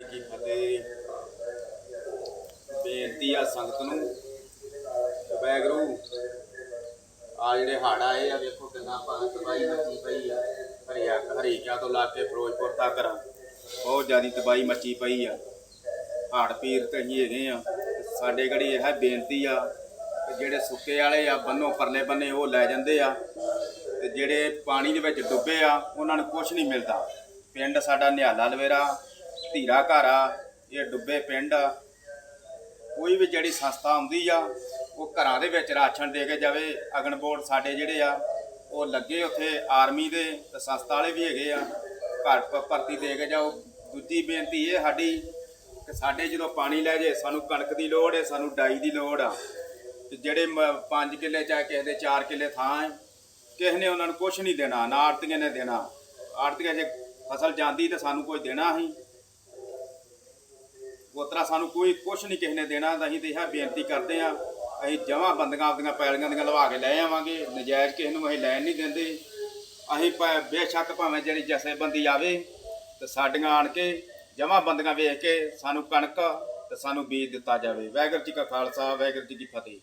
ਕੀ ਫਤਿਹ। ਬੇਨਤੀ ਆ ਸੰਗਤ ਨੂੰ। ਵੈਗਰੂ ਆ ਜਿਹੜੇ ਹੜ ਆਏ ਆ, ਵੇਖੋ ਕਿੰਨਾ ਭਾਰਤ ਤਬਾਈ ਮੱਚੀ ਪਈ ਆ। ਹਰਿਆ ਹਰੀਕਿਆਂ ਤੋਂ ਲਾ ਕੇ ਫਿਰੋਜ਼ਪੁਰ ਤੱਕ ਬਹੁਤ ਜ਼ਿਆਦੀ ਤਬਾਈ ਮੱਚੀ ਪਈ ਆ। ਹਾੜ ਪੀਰ ਤੇ ਹੀ ਹੈਗੇ ਆ। ਸਾਡੇ ਘੜੀ ਇਹ ਬੇਨਤੀ ਆ ਕਿ ਜਿਹੜੇ ਸੁੱਕੇ ਵਾਲੇ ਆ, ਬੰਨੋ ਪਰਲੇ ਬੰਨੇ ਉਹ ਲੈ ਜਾਂਦੇ ਆ। ਤੇ ਜਿਹੜੇ ਪਾਣੀ ਦੇ ਵਿੱਚ ਡੁੱਬੇ ਆ, ਉਹਨਾਂ ਨੂੰ ਕੁਝ ਨਹੀਂ ਮਿਲਦਾ। ਪਿੰਡ ਸਾਡਾ ਨਿਹਾਲਾ ਲਵੇਰਾ। ਧੀਰਾ ਘਰ ਆ, ਇਹ ਡੁੱਬੇ ਪਿੰਡ ਆ। ਕੋਈ ਵੀ ਜਿਹੜੀ ਸੰਸਥਾ ਆਉਂਦੀ ਆ, ਉਹ ਘਰਾਂ ਦੇ ਵਿੱਚ ਰਾਸ਼ਨ ਦੇ ਕੇ ਜਾਵੇ। ਅਗਨ ਬੋਰਡ ਸਾਡੇ ਜਿਹੜੇ ਆ, ਉਹ ਲੱਗੇ ਉੱਥੇ ਆਰਮੀ ਦੇ, ਤੇ ਸੰਸਥਾ ਵਾਲੇ ਵੀ ਹੈਗੇ ਆ। ਘਰ ਭਰਤੀ ਦੇ ਕੇ ਜਾਓ। ਦੂਜੀ ਬੇਨਤੀ ਇਹ ਸਾਡੀ ਕਿ ਸਾਡੇ ਜਦੋਂ ਪਾਣੀ ਲੈ ਜੇ, ਸਾਨੂੰ ਕਣਕ ਦੀ ਲੋੜ ਹੈ ਸਾਨੂੰ ਡਾਈ ਦੀ ਲੋੜ ਆ। ਤੇ ਜਿਹੜੇ 5 ਕਿੱਲੇ ਚਾਹੇ ਕਿਸੇ ਦੇ 4 ਕਿੱਲੇ ਥਾਂ ਹੈ ਕਿਸੇ ਨੇ ਉਹਨਾਂ ਨੂੰ ਕੁਝ ਨਹੀਂ ਦੇਣਾ, ਨਾ ਆੜਤੀਆਂ ਨੇ ਦੇਣਾ। ਆੜਤੀਆਂ ਜੇ ਫਸਲ ਜਾਂਦੀ ਤੇ ਸਾਨੂੰ ਕੋਈ ਦੇਣਾ ਹੀ। ਉਤਰਾ ਸਾਨੂੰ ਕੋਈ ਕੁਝ ਨਹੀਂ ਕਿਸੇ ਨੇ ਦੇਣਾ। ਤਾਂ ਅਸੀਂ ਤੇ ਇਹ ਬੇਨਤੀ ਕਰਦੇ ਆ ਅਸੀਂ ਜਮਾਂ ਬੰਦੀਆਂ ਆਪਦੀਆਂ ਪੈਲੀਆਂ ਦੀਆਂ ਲਵਾ ਕੇ ਲੈ ਆਵਾਂਗੇ। ਨਜਾਇਜ਼ ਕਿਸੇ ਨੂੰ ਅਸੀਂ ਲੈਣ ਨਹੀਂ ਦਿੰਦੇ। ਅਸੀਂ ਪ- ਬੇਸ਼ੱਕ ਭਾਵੇਂ ਜਿਹੜੀ ਜਥੇਬੰਦੀ ਆਵੇ, ਤੇ ਸਾਡੀਆਂ ਆਣ ਕੇ ਜਮਾਂ ਬੰਦੀਆਂ ਵੇਖ ਕੇ ਸਾਨੂੰ ਕਣਕ ਤੇ ਸਾਨੂੰ ਬੀਜ ਦਿੱਤਾ ਜਾਵੇ। ਵਾਹਿਗੁਰੂ ਜੀ ਕਾ ਖਾਲਸਾ, ਵਾਹਿਗੁਰੂ ਜੀ ਕੀ ਫਤਿਹ।